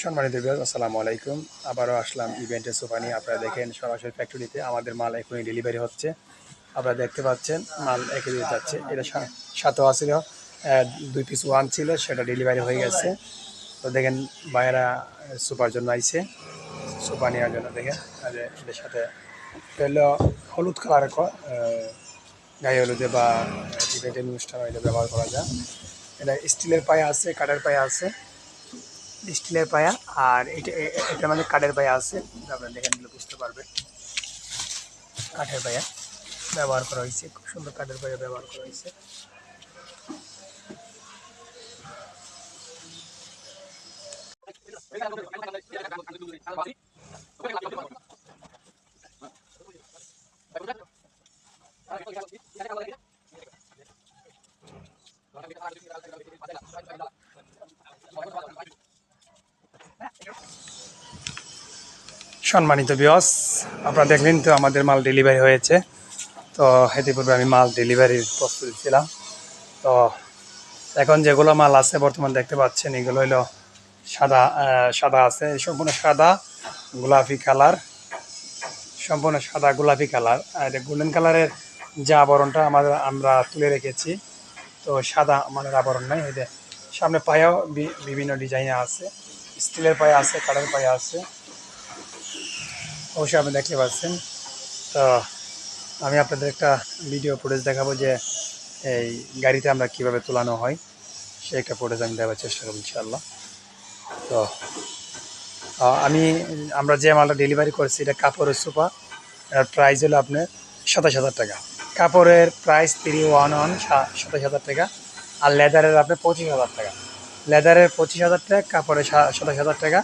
সম্মানিত আসসালামু আলাইকুম। আবারও আসলাম ইভেন্টের সোফা নিয়ে। আপনারা দেখেন, সরাসরি ফ্যাক্টরিতে আমাদের মাল এখনই ডেলিভারি হচ্ছে। আপনারা দেখতে পাচ্ছেন, মাল একে দিয়ে যাচ্ছে। এটা সা- সাথেও আসছিল দুই পিস ওয়ান ছিল, সেটা ডেলিভারি হয়ে গেছে। তো দেখেন বাইরা সুপার জন্য আইছে। সুপা নেওয়ার জন্য দেখেন এটার সাথে হলো হলুদ কালারের ক- গায়ে হলুদে বা ইভেন্টের অনুষ্ঠান ব্যবহার করা যায়। এটা স্টিলের পায়া আছে, কাঠের পায়া আছে। স্টিলের পায়া, আর এটা এটা মানে কাঠের পায়া আছে। আপনারা দেখেন বুঝতে পারবেন। কাঠের পায়া ব্যবহার করা হয়েছে। খুব সুন্দর কাঠের পায়া ব্যবহার করা হয়েছে। সম্মানিত বিয়স আপনারা দেখলেন তো আমাদের মাল ডেলিভারি হয়েছে। তো ইতিপূর্বে আমি মাল ডেলিভারির প্রস্তুতি ছিলাম তো এখন যেগুলো মাল আছে বর্তমান দেখতে পাচ্ছেন, এগুলো হলো সাদা সাদা আছে, সম্পূর্ণ সাদা, গোলাপি কালার সম্পূর্ণ সাদা গোলাপি কালার আর গোল্ডেন কালারের যে আবরণটা আমাদের, আমরা তুলে রেখেছি, তো সাদা আমাদের আবরণ নাই। যে সামনে পায়াও বিভিন্ন ডিজাইনে আছে। স্টিলের পায়া আছে, কাঠের পায়া আছে। অবশ্যই আপনি দেখতে পাচ্ছেন। তো আমি আপনাদের একটা ভিডিও ফুটেজ দেখাবো যে এই গাড়িতে আমরা কীভাবে তোলানো হয়। সেই একটা ফুটেজ আমি দেওয়ার চেষ্টা করব ইনশাল্লাহ তো আমি, আমরা যে মালটা ডেলিভারি করছি, এটা কাপড়ের সোফা এর প্রাইস হলো আপনার সাতাশ হাজার টাকা। কাপড়ের প্রাইস থ্রি ওয়ান ওয়ান সাতাশ হাজার টাকা। আর লেদারের আপনার পঁচিশ হাজার টাকা। লেদারের পঁচিশ হাজার টাকা, কাপড়ের সা- সাতাশ হাজার টাকা।